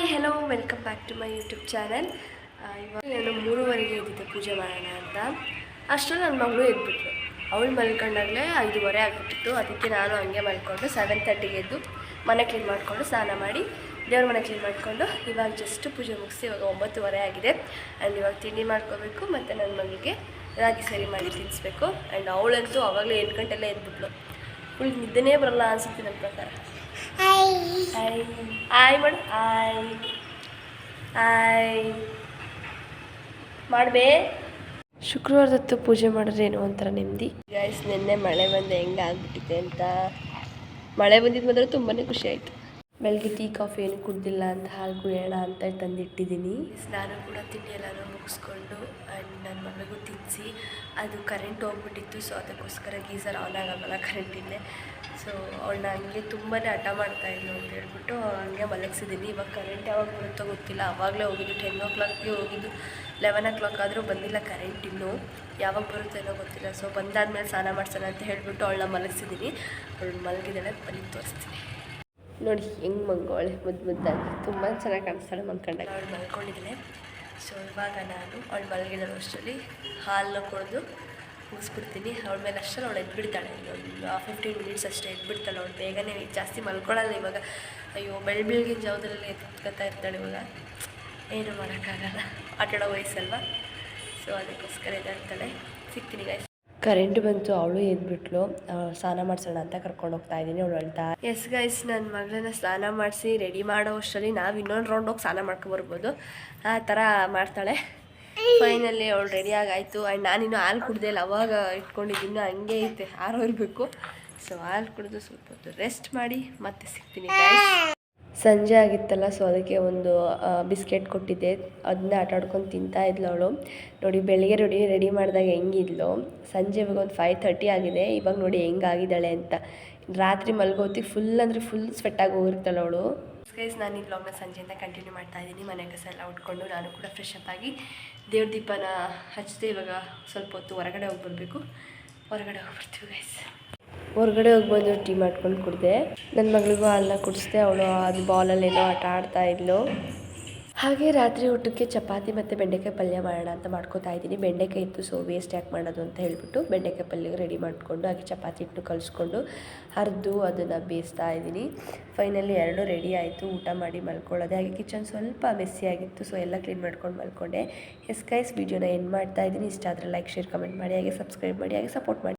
Hi hello welcome back to my YouTube channel ಇವಾಗ ನಾನು ಮೂರುವರೆಗೆ ಎದ್ದಿದ್ದೆ ಪೂಜೆ ಮಾಡೋಣ ಅಂತ. ಅಷ್ಟರಲ್ಲಿ ನನ್ನ ಮಗಳು ಎದ್ಬಿಟ್ರು ಅವಳು ಮಲ್ಕೊಂಡಾಗಲೇ ಐದೂವರೆ ಆಗಿಬಿಟ್ಟಿತ್ತು. ಅದಕ್ಕೆ ನಾನು ಹಂಗೆ ಮಲ್ಕೊಂಡು ಸೆವೆನ್ ತರ್ಟಿಗೆ ಎದ್ದು ಮನೆ ಕ್ಲೀನ್ ಮಾಡಿಕೊಂಡು ಸ್ನಾನ ಮಾಡಿ ದೇವ್ರ ಮನೆ ಕ್ಲೀನ್ ಮಾಡಿಕೊಂಡು ಇವಾಗ ಜಸ್ಟ್ ಪೂಜೆ ಮುಗಿಸಿ ಇವಾಗ ಒಂಬತ್ತುವರೆ ಆಗಿದೆ. ಆ್ಯಂಡ್ ಇವಾಗ ತಿಂಡಿ ಮಾಡ್ಕೋಬೇಕು ಮತ್ತು ನನ್ನ ಮಗಳಿಗೆ ರಾಗಿ ಸರಿ ಮಾಡಿ ತಿನ್ನಿಸ್ಬೇಕು. ಆ್ಯಂಡ್ ಅವಳಂತೂ ಆವಾಗಲೇ ಎಂಟು ಗಂಟೆಲ್ಲ ಎದ್ಬಿಟ್ಲು ಫುಲ್ ನಿದ್ದೆನೇ ಬರಲ್ಲ ಅನಿಸುತ್ತೆ ನನ್ನ ಪ್ರಕಾರ. ಹಾಯ್ ಹಾಯ್ ಮಾಡು ಆಯ್ ಆಯ್ ಮಾಡಬೇ? ಶುಕ್ರವಾರದತ್ತು ಪೂಜೆ ಮಾಡಿದ್ರೆ ಏನೋ ಒಂಥರ ನೆಮ್ಮದಿ. ಗಾಯ್ಸ್ ನಿನ್ನೆ ಮಳೆ ಬಂದು ಹೆಂಗೆ ಆಗ್ಬಿಟ್ಟಿದೆ ಅಂತ. ಮಳೆ ಬಂದಿದ್ದು ಮಾತ್ರ ತುಂಬಾ ಖುಷಿ ಆಯಿತು. ಬೆಳಗ್ಗೆ ಟೀ, ಕಾಫಿ ಏನು ಕುಡ್ದಿಲ್ಲ ಅಂತ ಹಾಲು ಕುಡಿಯೋಣ ಅಂತ ತಂದಿಟ್ಟಿದ್ದೀನಿ. ಸ್ನಾನ ಕೂಡ ತಿಂಡಿ ಎಲ್ಲನೂ ಮುಗಿಸ್ಕೊಂಡು ಆ್ಯಂಡ್ ನನ್ನ ಮಗಳಿಗೂ ತಿನ್ನಿಸಿ ಅದು ಕರೆಂಟ್ ಹೋಗ್ಬಿಟ್ಟಿತ್ತು ಸೊ ಅದಕ್ಕೋಸ್ಕರ ಗೀಸರ್ ಆನ್ ಆಗೋಲ್ಲ ಕರೆಂಟ್ ಇಲ್ಲೇ ಸೊ ಅವಳು ಹಂಗೆ ತುಂಬಾ ಹಠ ಮಾಡ್ತಾ ಇದ್ಲು ಅಂತ ಹೇಳ್ಬಿಟ್ಟು ಹಂಗೆ ಮಲಗಿಸಿದ್ದೀನಿ. ಇವಾಗ ಕರೆಂಟ್ ಯಾವಾಗ ಬರುತ್ತೋ ಗೊತ್ತಿಲ್ಲ. ಆವಾಗಲೇ ಹೋಗಿದ್ದು ಟೆನ್ ಓ ಕ್ಲಾಕ್ಗೆ ಹೋಗಿದ್ದು ಲೆವೆನ್ ಓ ಕ್ಲಾಕ್ ಆದರೂ ಬಂದಿಲ್ಲ ಕರೆಂಟ್ ಇನ್ನೂ. ಯಾವಾಗ ಬರುತ್ತೇನೋ ಗೊತ್ತಿಲ್ಲ. ಸೊ ಬಂದಾದ್ಮೇಲೆ ಸ್ನಾನ ಮಾಡ್ಸೋಣ ಅಂತ ಹೇಳ್ಬಿಟ್ಟು ಅವಳನ್ನ ಮಲಗಿಸಿದ್ದೀನಿ. ಅವಳು ಮಲಗಿದ್ದಾಳೆ, ಬನ್ನಿ ತೋರಿಸ್ತೀನಿ. ನೋಡಿ ಹೆಂಗೆ ಮಂಗೋಳೆ ಮುದ್ದು ಮುದ್ದಾಗಿ. ತುಂಬ ಚೆನ್ನಾಗಿ ಕಾಣಿಸ್ತಾಳೆ ಮಲ್ಕೊಂಡಾಗ ಅವಳು ಮಲ್ಕೊಂಡಿದ್ದಾಳೆ. ಸೊ ಇವಾಗ ನಾನು ಅವಳು ಮಲಗಿರೋ ಅಷ್ಟರಲ್ಲಿ. ಹಾಲನ್ನ ಕುಡಿದು ಮುಗಿಸ್ಬಿಡ್ತೀನಿ. ಅವಳ ಮೇಲೆ ಅಷ್ಟರಲ್ಲಿ ಅವಳು ಎದ್ಬಿಡ್ತಾಳೆ. ಒಂದು ಫಿಫ್ಟೀನ್ ಮಿನಿಟ್ಸ್ ಅಷ್ಟೇ ಎದ್ಬಿಡ್ತಾಳೆ ಅವಳು. ಬೇಗನೆ ಜಾಸ್ತಿ ಮಲ್ಕೊಳ್ಳಲ್ಲ ಇವಾಗ. ಅಯ್ಯೋ, ಬೆಳ್ ಬೆಳಗಿನ ಜಾವದಲ್ಲಿ ಇರ್ತಾಳೆ ಇವಾಗ. ಏನು ಮಾಡೋಕ್ಕಾಗಲ್ಲ. ಆಟಾಡೋ ವಯಸ್ಸಲ್ವ? ಸೊ ಅದಕ್ಕೋಸ್ಕರ ಇದಾಗ್ತಾಳೆ ಸಿಗ್ತೀನಿ ಗಾಯ್ಸ್ ಕರೆಂಟ್ ಬಂತು, ಅವಳು ಎದ್ಬಿಟ್ಲು ಸ್ನಾನ ಮಾಡಿಸೋಣ ಅಂತ ಕರ್ಕೊಂಡು ಹೋಗ್ತಾ ಇದ್ದೀನಿ ಅವಳು ಅಳ್ತಾ ಎಸ್ ಗೈಸ್ ನನ್ನ ಮಗಳನ್ನ ಸ್ನಾನ ಮಾಡಿಸಿ ರೆಡಿ ಮಾಡೋ ಅಷ್ಟರಲ್ಲಿ ನಾವು ಇನ್ನೊಂದು ರೌಂಡ್ ಹೋಗಿ ಸ್ನಾನ ಮಾಡ್ಕೊಬರ್ಬೋದು ಆ ಥರ ಮಾಡ್ತಾಳೆ. ಫೈನಲ್ಲಿ ಅವಳು ರೆಡಿಯಾಗಿ ಆಗಾಯಿತು. ಆ್ಯಂಡ್ ನಾನಿನ್ನು ಹಾಲು ಕುಡ್ದೆ ಇಲ್ಲ, ಅವಾಗ ಇಟ್ಕೊಂಡಿದ್ದೀನಿ, ಹಂಗೆ ಐತೆ ಆರೋರ್ಬೇಕು ಸೊ ಹಾಲು ಕುಡಿದು ಸ್ವಲ್ಪ ಹೊತ್ತು ರೆಸ್ಟ್ ಮಾಡಿ ಮತ್ತೆ ಸಿಗ್ತೀನಿ. ಸಂಜೆ ಆಗಿತ್ತಲ್ಲ ಸೊ ಅದಕ್ಕೆ ಒಂದು ಬಿಸ್ಕೆಟ್ ಕೊಟ್ಟಿದ್ದೆ. ಅದನ್ನ ಆಟ ಆಡ್ಕೊಂಡು ತಿಂತಾ ಇದ್ಲು ಅವಳು. ನೋಡಿ, ಬೆಳಿಗ್ಗೆ ರೆಡಿ ರೆಡಿ ಮಾಡಿದಾಗ ಹೆಂಗಿದ್ಲು? ಸಂಜೆ ಇವಾಗ ಒಂದು ಫೈವ್ ತರ್ಟಿ ಆಗಿದೆ. ಇವಾಗ ನೋಡಿ ಹೆಂಗಾಗಿದ್ದಾಳೆ ಅಂತ. ರಾತ್ರಿ ಮಲ್ಗೋತಿ ಫುಲ್ ಅಂದರೆ ಫುಲ್ ಸ್ವೆಟ್ಟಾಗಿ ಹೋಗಿರ್ತಾಳೆ ಅವಳು. ಗೈಸ್ ನಾನು ಈ ಬ್ಲಾಗ್ನ ಸಂಜೆಯಿಂದ ಕಂಟಿನ್ಯೂ ಮಾಡ್ತಾ ಇದ್ದೀನಿ. ಮನೆ ಕಸ ಎಲ್ಲ ಉಟ್ಕೊಂಡು ನಾನು ಕೂಡ ಫ್ರೆಶ್ ಅಪ್ ಆಗಿ ದೇವ್ರ ದೀಪನ ಹಚ್ಚಿದೆ. ಇವಾಗ ಸ್ವಲ್ಪ ಹೊತ್ತು ಹೊರಗಡೆ ಹೋಗಿ ಬರಬೇಕು. ಹೊರಗಡೆ ಹೋಗ್ಬರ್ತೀವಿ ಗೈಸ್ ಹೊರಗಡೆ ಹೋಗಿ ಬಂದು ಟೀ ಮಾಡ್ಕೊಂಡು ಕುಡಿದೆ. ನನ್ನ ಮಗಳಿಗೂ ಹಾಲನ್ನ ಕುಡಿಸ್ದೆ, ಅವಳು ಅದು ಬಾಲಲ್ಲಿ ಏನೋ ಆಟ ಆಡ್ತಾ ಇದ್ಲು. ಹಾಗೆ ರಾತ್ರಿ ಊಟಕ್ಕೆ ಚಪಾತಿ ಮತ್ತು ಬೆಂಡೆಕಾಯಿ ಪಲ್ಯ ಮಾಡೋಣ ಅಂತ ಮಾಡ್ಕೋತಾ ಇದ್ದೀನಿ. ಬೆಂಡೆಕಾಯಿ ಇತ್ತು ಸೊ ವೇಸ್ಟ್ ಯಾಕೆ ಮಾಡೋದು ಅಂತ ಹೇಳ್ಬಿಟ್ಟು ಬೆಂಡೆಕಾಯಿ ಪಲ್ಯ ರೆಡಿ ಮಾಡಿಕೊಂಡು, ಹಾಗೆ ಚಪಾತಿ ಹಿಟ್ಟು ಕಲಿಸ್ಕೊಂಡು ಹರಿದು ಅದನ್ನು ಬೇಯಿಸ್ತಾ ಇದ್ದೀನಿ. ಫೈನಲಿ ಎರಡೂ ರೆಡಿ ಆಯಿತು, ಊಟ ಮಾಡಿ ಮಲ್ಕೊಳ್ಳೋದೆ. ಹಾಗೆ ಕಿಚನ್ ಸ್ವಲ್ಪ ಮೆಸ್ಸಿ ಆಗಿತ್ತು ಸೊ ಎಲ್ಲ ಕ್ಲೀನ್ ಮಾಡ್ಕೊಂಡು ಮಲ್ಕೊಂಡೆ. ಎಸ್ ಕೈಸ್ ವೀಡಿಯೋನ ಏನು ಮಾಡ್ತಾ ಇದ್ದೀನಿ. ಇಷ್ಟ ಆದರೆ ಲೈಕ್ ಶೇರ್ ಕಮೆಂಟ್ ಮಾಡಿ, ಹಾಗೆ ಸಬ್ಸ್ಕ್ರೈಬ್ ಮಾಡಿ, ಹಾಗೆ ಸಪೋರ್ಟ್ ಮಾಡಿ.